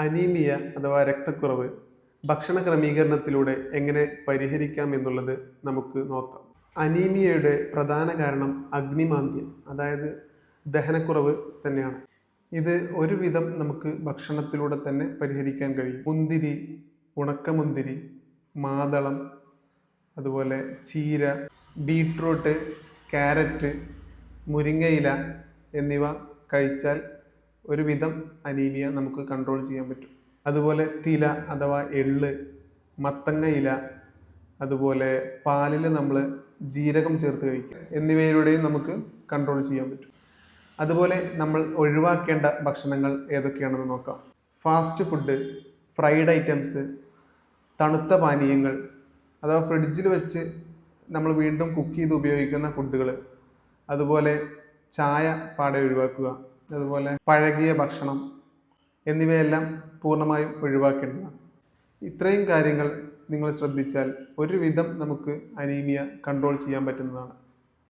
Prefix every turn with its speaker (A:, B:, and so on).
A: Anaemia അഥവാ രക്തക്കുറവ് ഭക്ഷണ ക്രമീകരണത്തിലൂടെ എങ്ങനെ പരിഹരിക്കാം എന്നുള്ളത് നമുക്ക് നോക്കാം. അനീമിയയുടെ പ്രധാന കാരണം അഗ്നിമാന്ദ്യം അതായത് ദഹനക്കുറവ് തന്നെയാണ്. ഇത് ഒരുവിധം നമുക്ക് ഭക്ഷണത്തിലൂടെ തന്നെ പരിഹരിക്കാൻ കഴിയും. മുന്തിരി ഉണക്കമുന്തിരി മാതളം അതുപോലെ ചീര ബീട്രൂട്ട് ക്യാരറ്റ് മുരിങ്ങയില എന്നിവ കഴിച്ചാൽ ഒരുവിധം അനീമിയ നമുക്ക് കൺട്രോൾ ചെയ്യാൻ പറ്റും. അതുപോലെ തില അഥവാ എള്ള് മത്തങ്ങ ഇല അതുപോലെ പാലിൽ നമ്മൾ ജീരകം ചേർത്ത് കഴിക്കുക. എന്നിവയിലൂടെയും നമുക്ക് കൺട്രോൾ ചെയ്യാൻ പറ്റും. അതുപോലെ നമ്മൾ ഒഴിവാക്കേണ്ട ഭക്ഷണങ്ങൾ ഏതൊക്കെയാണെന്ന് നോക്കാം. ഫാസ്റ്റ് ഫുഡ് ഫ്രൈഡ് ഐറ്റംസ് തണുത്ത പാനീയങ്ങൾ അഥവാ ഫ്രിഡ്ജിൽ വെച്ച് നമ്മൾ വീണ്ടും കുക്ക് ചെയ്ത് ഉപയോഗിക്കുന്ന ഫുഡുകൾ അതുപോലെ ചായ പാടെ ഒഴിവാക്കുക. അതുപോലെ പഴകിയ ഭക്ഷണം എന്നിവയെല്ലാം പൂർണമായും ഒഴിവാക്കേണ്ടതാണ്. ഇത്രയും കാര്യങ്ങൾ നിങ്ങൾ ശ്രദ്ധിച്ചാൽ ഒരുവിധം നമുക്ക് അനീമിയ കൺട്രോൾ ചെയ്യാൻ പറ്റുന്നതാണ്.